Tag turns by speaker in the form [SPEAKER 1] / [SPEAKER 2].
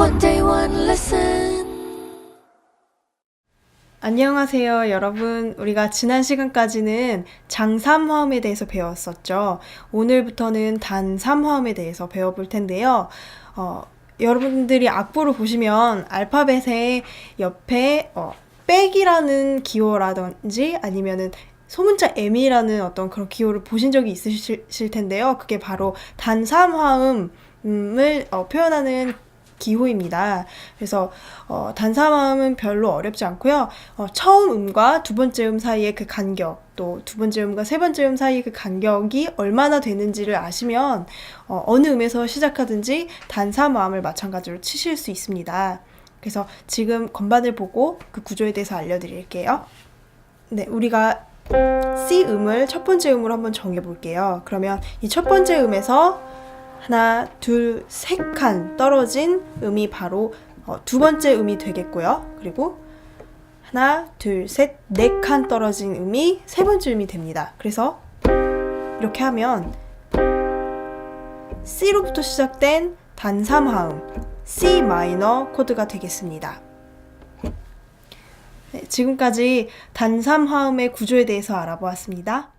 [SPEAKER 1] One day, one lesson.
[SPEAKER 2] 안녕하세요, 여러분. 우리가 지난 시간까지는 장삼화음에 대해서 배웠었죠. 오늘부터는 단삼화음에 대해서 배워볼 텐데요. 어, 여러분들이 악보를 보시면 알파벳의 옆에 어, 백이라는 기호라든지 아니면은 소문자 M이라는 어떤 그런 기호를 보신 적이 있으실 텐데요. 그게 바로 단삼화음을 어, 표현하는 기호입니다. 그래서 어, 단사마음은 별로 어렵지 않고요. 어, 처음 음과 두 번째 음 사이의 그 간격, 또 두 번째 음과 세 번째 음 사이의 그 간격이 얼마나 되는지를 아시면 어, 어느 음에서 시작하든지 단사마음을 마찬가지로 치실 수 있습니다. 그래서 지금 건반을 보고 그 구조에 대해서 알려드릴게요. 네, 우리가 C 음을 첫 번째 음으로 한번 정해 볼게요. 그러면 이 첫 번째 음에서 하나, 둘, 세 칸 떨어진 음이 바로 어, 두 번째 음이 되겠고요. 그리고 하나, 둘, 셋, 네 칸 떨어진 음이 세 번째 음이 됩니다. 그래서 이렇게 하면 C로부터 시작된 단삼화음 C 마이너 코드가 되겠습니다. 네, 지금까지 단삼화음의 구조에 대해서 알아보았습니다.